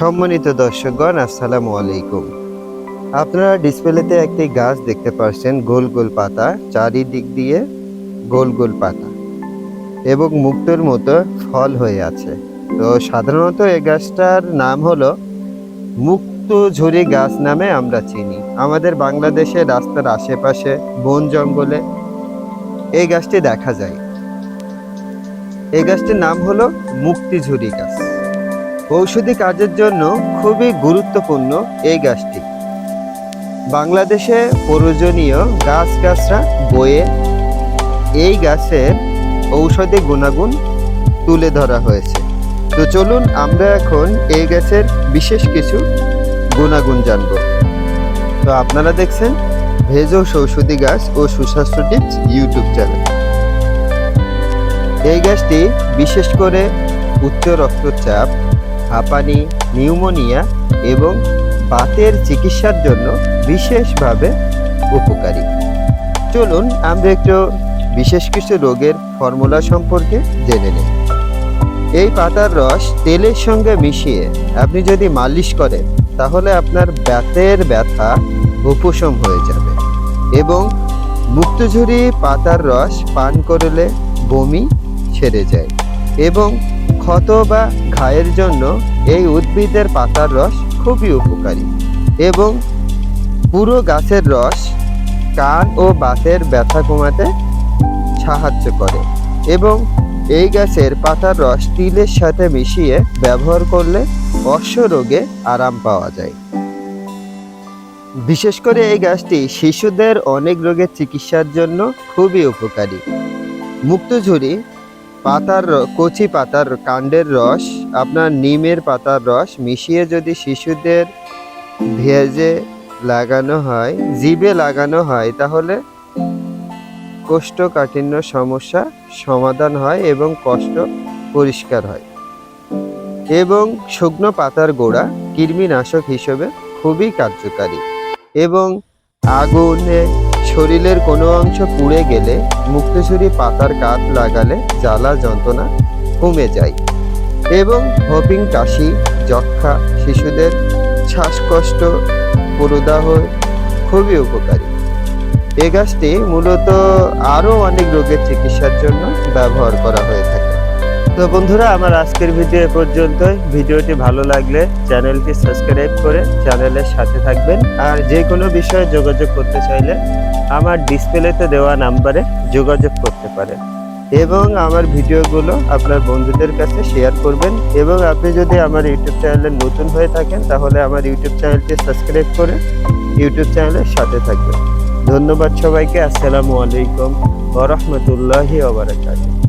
সম্মানিত দর্শকগণ, আসসালামু আলাইকুম। আপনারা ডিসপ্লেতে একটি গাছ দেখতে পাচ্ছেন গোল গোল পাতা, চারিদিক দিয়ে গোল গোল পাতা এবং মুক্তোর মতো ফল হয়ে আছে। তো সাধারণত এই গাছটার নাম হলো মুক্ত ঝুরি গাছ নামে আমরা চিনি। আমাদের বাংলাদেশে রাস্তার আশেপাশে বন জঙ্গলে এই গাছটি দেখা যায়। এই গাছটির নাম হলো মুক্তিঝুরি গাছ। ঔষধি কাজের জন্য খুবই গুরুত্বপূর্ণ এই গাছটি। বাংলাদেশে প্রয়োজনীয় গাছ গাছরা বয়ে এই গাছের ঔষধি গুণাগুণ তুলে ধরা হয়েছে। তো চলুন আমরা এখন এই গাছের বিশেষ কিছু গুণাগুণ জানব। তো আপনারা দেখছেন ভেজো ঔষধি গাছ ও সুস্বাস্থ্য টিপস ইউটিউব চ্যানেল। এই গাছটি বিশেষ করে উচ্চ রক্তচাপ হাঁপানি, নিউমোনিয়া এবং বাতের চিকিৎসার জন্য বিশেষভাবে উপকারী। চলুন আমরা একটু বিশেষ কিছু রোগের ফর্মুলা সম্পর্কে জেনে নিই। এই পাতার রস তেলের সঙ্গে মিশিয়ে আপনি যদি মালিশ করেন, তাহলে আপনার ব্যাতের ব্যথা উপশম হয়ে যাবে এবং মুক্তঝুরি পাতার রস পান করলে বমি ছেড়ে যায় এবং ক্ষত বা ঘায়ের জন্য এই উদ্ভিদের পাতার রস খুবই উপকারী এবং পুরো গাছের রস কান ও বাতের ব্যথা কমাতে সাহায্য করে এবং এই গাছের পাতার রস তিলের সাথে মিশিয়ে ব্যবহার করলে অশ্ব রোগে আরাম পাওয়া যায়। বিশেষ করে এই গাছটি শিশুদের অনেক রোগের চিকিৎসার জন্য খুবই উপকারী। মুক্তঝুরি পাতার কচি পাতার কাণ্ডের রস, আপনার নিমের পাতার রস মিশিয়ে যদি শিশুদের ভেজে লাগানো হয়, জিভে লাগানো হয়, তাহলে কোষ্ঠকাঠিন্য সমস্যা সমাধান হয় এবং কষ্ট পরিষ্কার হয়। এবং শুকনো পাতার গোড়া কৃমিনাশক হিসেবে খুবই কার্যকারী। এবং আগুনে শরীরের কোনো অংশ পুড়ে গেলে মুক্তছুরি পাতার কাত লাগালে জ্বালা যন্ত্রণা কমে যায় এবং হপিং কাশি যক্ষা শিশুদের শ্বাসকষ্ট, পুরোদাহ খুবই উপকারী। এ গাছটি মূলত আরও অনেক রোগের চিকিৎসার জন্য ব্যবহার করা হয়ে থাকে। তো বন্ধুরা, আমার আজকের ভিডিও এ পর্যন্ত ভিডিওটি ভালো লাগলে চ্যানেলটি সাবস্ক্রাইব করে চ্যানেলের সাথে থাকবেন। আর যে কোনো বিষয়ে যোগাযোগ করতে চাইলে আমার ডিসপ্লেতে দেওয়া নাম্বারে যোগাযোগ করতে পারেন। এবং আমার ভিডিওগুলো আপনার বন্ধুদের কাছে শেয়ার করবেন। এবং আপনি যদি আমার ইউটিউব চ্যানেলে নতুন হয়ে থাকেন, তাহলে আমার ইউটিউব চ্যানেলটি সাবস্ক্রাইব করে ইউটিউব চ্যানেলের সাথে থাকবেন। ধন্যবাদ সবাইকে। আসসালামু আলাইকুম ওরহমতুল্লাহি ওবরাকাতুহু